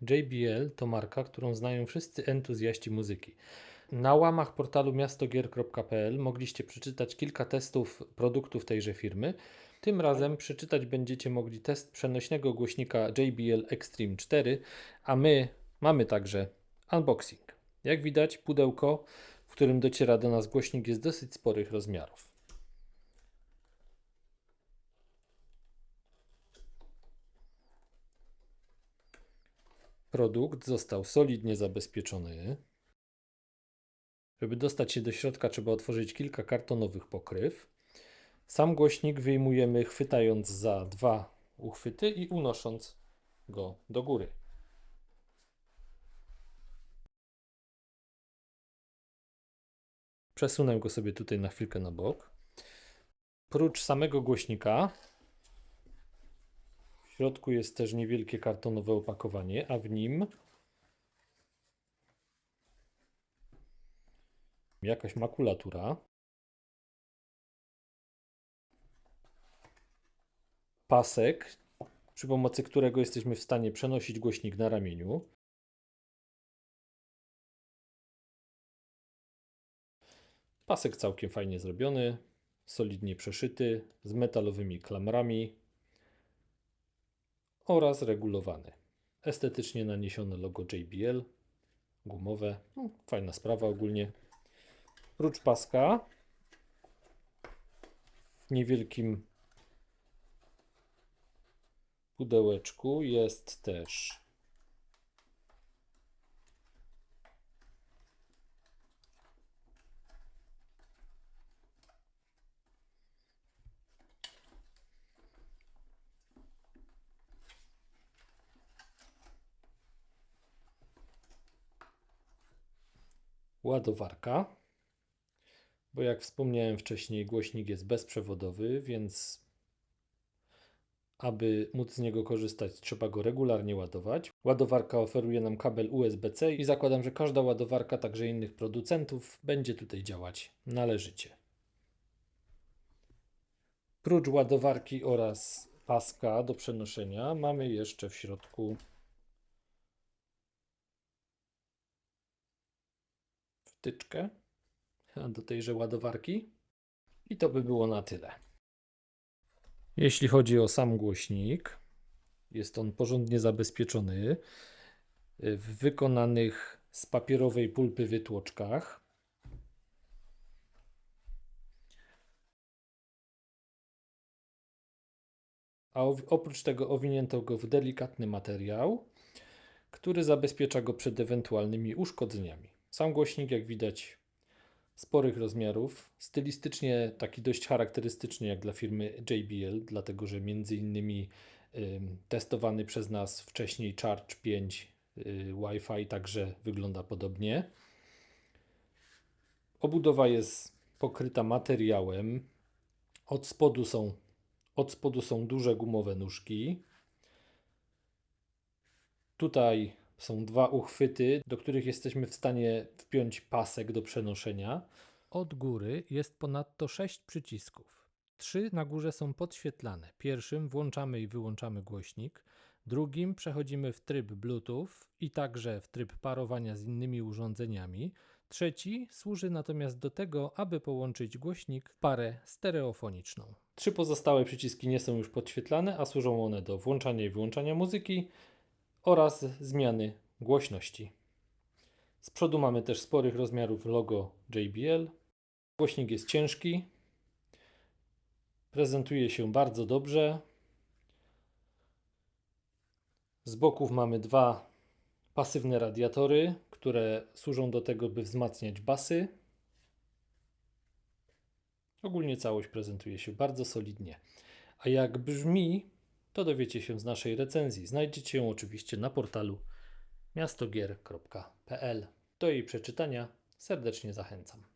JBL to marka, którą znają wszyscy entuzjaści muzyki. Na łamach portalu miastogier.pl mogliście przeczytać kilka testów produktów tejże firmy. Tym razem przeczytać będziecie mogli test przenośnego głośnika JBL Extreme 4, a my mamy także unboxing. Jak widać, pudełko, w którym dociera do nas głośnik, jest dosyć sporych rozmiarów. Produkt został solidnie zabezpieczony. Żeby dostać się do środka, trzeba otworzyć kilka kartonowych pokryw. Sam głośnik wyjmujemy chwytając za dwa uchwyty i unosząc go do góry. Przesunę go sobie tutaj na chwilkę na bok. Prócz samego głośnika w środku jest też niewielkie kartonowe opakowanie, a w nim jakaś makulatura, pasek, przy pomocy którego jesteśmy w stanie przenosić głośnik na ramieniu. Pasek całkiem fajnie zrobiony, solidnie przeszyty, z metalowymi klamrami oraz regulowany. Estetycznie naniesione logo JBL, gumowe, no, fajna sprawa ogólnie. Prócz paska w niewielkim pudełeczku jest też ładowarka, bo jak wspomniałem wcześniej, głośnik jest bezprzewodowy, więc aby móc z niego korzystać, trzeba go regularnie ładować. Ładowarka oferuje nam kabel USB-C i zakładam, że każda ładowarka, także innych producentów, będzie tutaj działać należycie. Prócz ładowarki oraz paska do przenoszenia, mamy jeszcze w środku wtyczkę do tejże ładowarki. I to by było na tyle. Jeśli chodzi o sam głośnik, jest on porządnie zabezpieczony w wykonanych z papierowej pulpy wytłoczkach. A oprócz tego owinięto go w delikatny materiał, który zabezpiecza go przed ewentualnymi uszkodzeniami. Sam głośnik, jak widać, sporych rozmiarów, stylistycznie taki dość charakterystyczny jak dla firmy JBL, dlatego że między innymi y, testowany przez nas wcześniej Charge 5 y, Wi-Fi także wygląda podobnie. Obudowa jest pokryta materiałem. Od spodu są, od spodu są duże gumowe nóżki. Tutaj są dwa uchwyty, do których jesteśmy w stanie wpiąć pasek do przenoszenia. Od góry jest ponadto sześć przycisków. Trzy na górze są podświetlane. Pierwszym włączamy i wyłączamy głośnik, drugim przechodzimy w tryb Bluetooth i także w tryb parowania z innymi urządzeniami. Trzeci służy natomiast do tego, aby połączyć głośnik w parę stereofoniczną. Trzy pozostałe przyciski nie są już podświetlane, a służą one do włączania i wyłączania muzyki oraz zmiany głośności. Z przodu mamy też sporych rozmiarów logo JBL. Głośnik jest ciężki, prezentuje się bardzo dobrze. Z boków mamy dwa pasywne radiatory, które służą do tego, by wzmacniać basy. Ogólnie całość prezentuje się bardzo solidnie. A jak brzmi, to dowiecie się z naszej recenzji. Znajdziecie ją oczywiście na portalu miastogier.pl. Do jej przeczytania serdecznie zachęcam.